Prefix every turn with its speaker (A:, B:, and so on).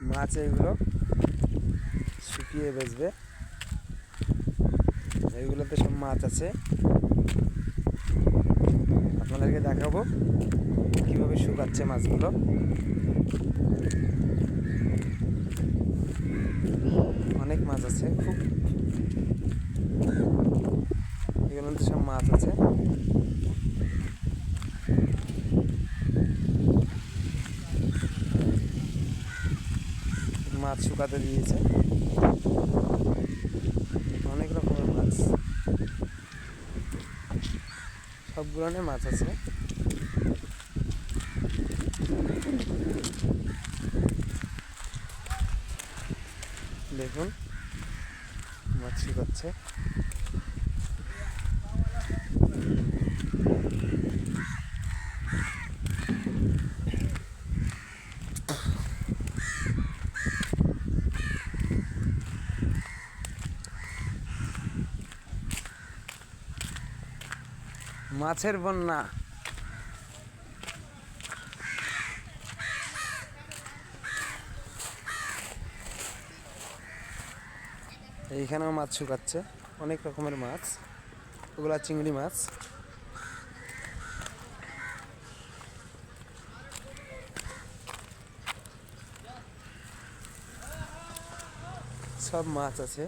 A: মাছ এগুলো শুকিয়ে বেচবে। এইগুলোতে সব মাছ আছে। আপনাদেরকে দেখাবো কীভাবে শুকাচ্ছে মাছগুলো। অনেক মাছ আছে, খুব। এগুলোতে সব মাছ আছে। মাছ শুকাতে দিয়েছে। অনেক রকমের মাছ। সব ধরনের মাছ আছে। দেখুন মাছ শুকাচ্ছে। মাছের বন্যা। এইখানেও মাছ শুকাচ্ছে অনেক রকমের মাছ ওগুলা চিংড়ি মাছ। সব মাছ আছে।